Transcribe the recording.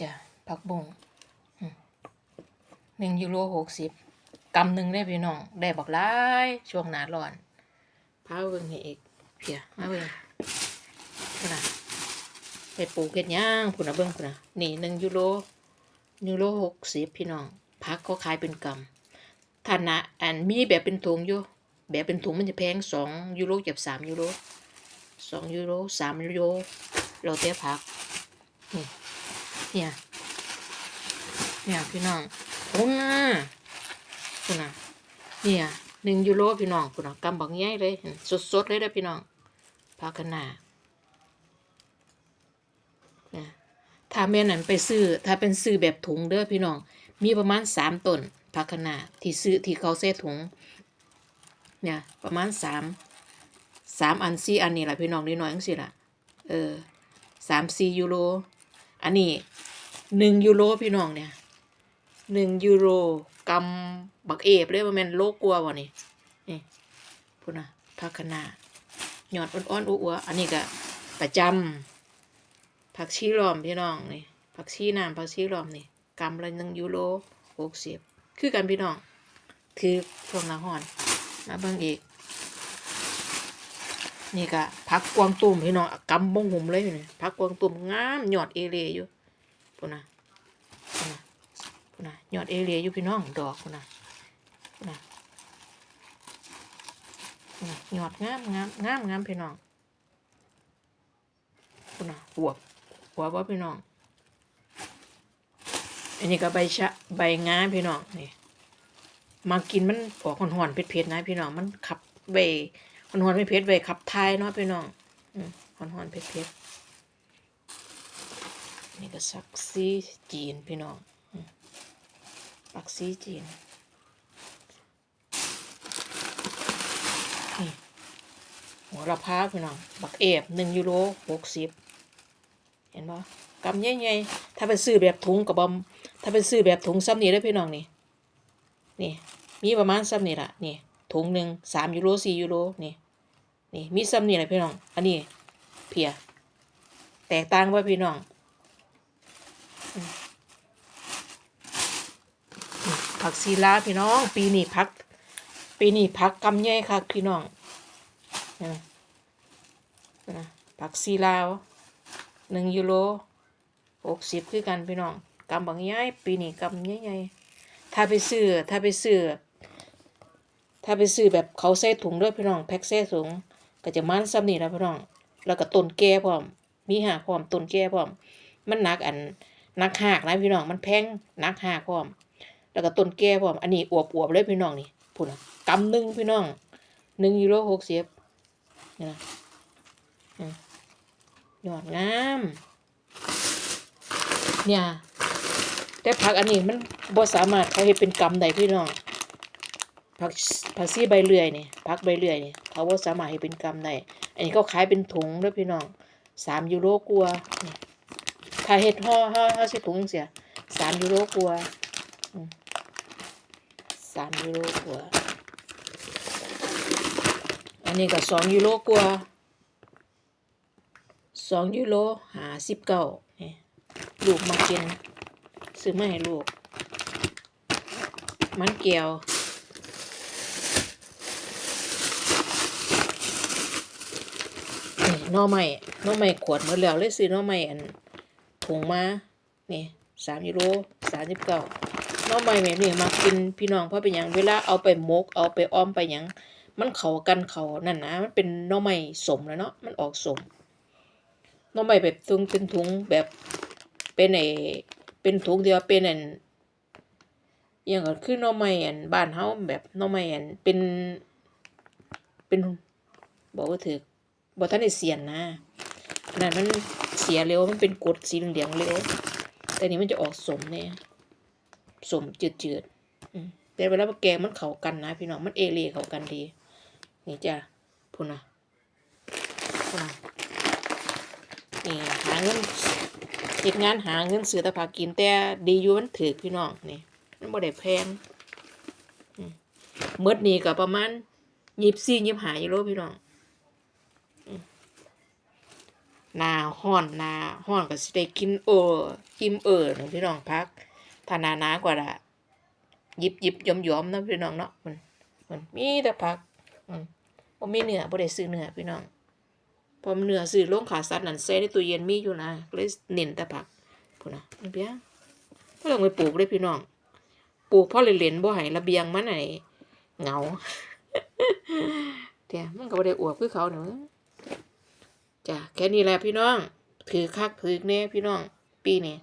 จ้ะผักบุ้งหนึ่งยูโรหกสิบกำหนึ่งได้พี่น้อง ได้บักหลายช่วงหนาร้อนพาเบิ่งให้อีกเพียมาเบิ่งพุ่นนะไปปลูกเฮ็ดย่างพุ่นนะเบิ่งพุ่นนะนี่หนึ่งยูโรยูโรหกสิบพี่น้องพักเขาขายเป็นกำท่านะอันมีแบบเป็นถุงอยู่แบบเป็นถุงมันจะแพงสองยูโรเก็บสามยูโรสองยูโรสามยูโรเราเตี้ยพักนี่ เนี่ยเนี่ยพี่น้องโอ้น่ะคุณนะเนี่ยหนึ่งยูโรพี่น้องคุณนะกำบักใหญ่เลยสดๆเลยเด้พี่น้องพากันหนาเนี่ยถ้าแม่นั่นไปซื้อ ถ้าเป็นซื้อแบบถุงเด้อพี่น้อง มีประมาณสามต้นผักคะน้าที่ซื้อที่เขาใส่ถุง เนี่ยประมาณสามสามอันสี่อันนี่แหละพี่น้องนิดหน่อยจังสิละเออสามสี่ยูโร อันนี้หนึ่งยูโรพี่น้องเนี่ยหนึ่งยูโรกำบักเอฟเลยว่าแม่นโลกลัวบ่นี่นี่พูดนะผักคน้าหยอดอ่อนๆอ้วๆอันนี้ก็ประจำผักชีล้อมพี่น้องนี่ผักชีน้ำผักชีล้อมนี่กำละหนึ่งยูโรหกสิบคือกันพี่น้อง คือพวกนาหอน มาเบิ่งอีก นี่ก็ผักกวางตุ้มพี่น้องกำบงหุ่มเลยนี่ผักกวางตุ้มงามหยอดเอเลียอยู่พุ่นนะพุ่นนะพุ่นนะหยอดเอเลียอยู่พี่น้องดอกพุ่นนะพุ่นนะพูนะหยอดงามงามงามงามพี่น้องพุ่นนะหัวหัวบ่พี่น้องอันนี้ก็ใบชะใบงาพี่น้องนี่มากินมันออกหอนๆเผ็ดๆนะพี่น้องมันขับเว หอนๆไม่เผ็ดเวขับทายเนาะพี่น้องหอืมหอนๆเผ็ดๆนี่ก็ซักซีจีนพี่น้องปักซีจีนหัวละพาพี่น้อง บักเอฟหนึ่งยูโรหกสิบเห็นปะกำใหญ่ๆถ้าเป็นซื้อแบบถุงกับบอมถ้าเป็นซื้อแบบถุงซ้ำนี่ได้พี่น้องนี่ นี่ มีประมาณซ้ำนี่ละนี่ ถุงหนึ่งสามยูโรสี่ยูโรนี่นี่มีซ้ำนี่แหละพี่น้อง อันนี้เพีย แตกต่างว่าพี่น้องผักซีลาพี่น้อง ปีนี้พัก ปีนี้พักกำใหญ่ค่ะพี่น้องนไหมเห็นไหมผักซีลาวหนึ่งยูโรหกสิบคือกันพี่น้องกำบางใหญ่ปีนี้กำใหญ่ถ้าไปซื้อถ้าไปซื้อ ถ้าไปซื้อแบบเขาใส่ถุงด้วยพี่น้องแพ็คใส่ถุงก็จะมันซ้ำนี่แล้วพี่น้อง แล้วก็ต้นแก่พร้อม มีหากพร้อมต้นแก่พร้อม มันหนักอันหนักหากนะพี่น้องมันแพงหนักหากพร้อม แล้วก็ต้นแก่พร้อม อันนี้อวบอวบเลยพี่น้องนี่พูดนะกำหนึ่งพี่น้องหนึ่งยูโรหกสิบนี่นะอืมยอดงามเนี่ยแต่ผักอันนี้มันบ่สามารถเขาเฮ็ดเป็นกำได้พี่น้อง ผักผักซีใบเลื่อยนี่ผักใบเลื่อยนี่เขาบ่สามารถเฮ็ดเป็นกำได้อันนี้เขาขายเป็นถุงด้อพี่น้องสามยูโรกว่านี่ถ้าเฮ็ดห่อห่อห่อส่ถุงจังซี่สามยูโรกว่าอืมสามยูโรกว่าอันนี้ก็สองยูโรกว่าสองยูโรหาสิบเก้านี่ลูกมากินซื้อมาให้ลูก มันเกี่ยว นี่หน่อไม้หน่อไม้ขวดหมดแล้วเลยซื้อน่อไม้อันถุงมานี่สามยูโรสามสิบเก้าน่อไม้แบบนี้มากินพี่น้องเพราะเป็นอย่างเวลาเอาไปมกเอาไปอ้อมไปหยังมันเข้ากันเข้านั่นนะมันเป็นน่อไม้สมแล้วเนาะมันออกสมน่อไม้แบบถุงเป็นถุงแบบเป็นไอเป็นถุงเดียวเป็นอันอย่างก็คือน่อไม้อันบ้านเฮาแบบน่อไม้อันเป็นเป็นบอกว่าถือ บ่ทันได้เสียนนะนนั้นมันเสียเร็วมันเป็นกรดสีเหลืองเร็วแต่นี้มันจะออกสมเนี่ยสมจืดๆอืมแต่เวลาแกงมันเข้ากันนะพี่น้องมันเอเลีเข้ากันดี นี่จ้ะพุ่นนะพุ่นนะนี่หาเงินเฮ็ดงานหาเงินซื้อต่ผักกินแต่ดีอยู่มันถือพี่น้องนี่มันบ่ได้แพงอืมหมดนี่ก็ประมาณ24 25ยูโรพี่น้องอืม หน้าฮ้อนหน้าฮ้อนก็สิได้กินเอออิ่มเออเนะพี่น้องพักถ้าหนาหนากว่าละยิบยิบยอมยอมนะพี่น้องเนาะมันมันมีแต่ผักอืมบ่มีเนื้อบ่ได้ซื้อเนื้อพี่น้องพอเนื้อซื้อลงขาสัตว์นั่นใส่ในตู้เย็นมีอยู่นะก็เลยเน้นแต่ผักพุ่นน่ะมันเปียบ่ต้องไปปลูกเลยพี่น้องปลูกเพราะเล่นๆบ่ให้ระเบียงมันให้เหงาเดี๋ยวมันก็บ่ได้อวบคือเขาเนาะ จ้ะแค่นี้แหละพี่น้อง ถือคักถือแน่พี่น้อง ปีนี้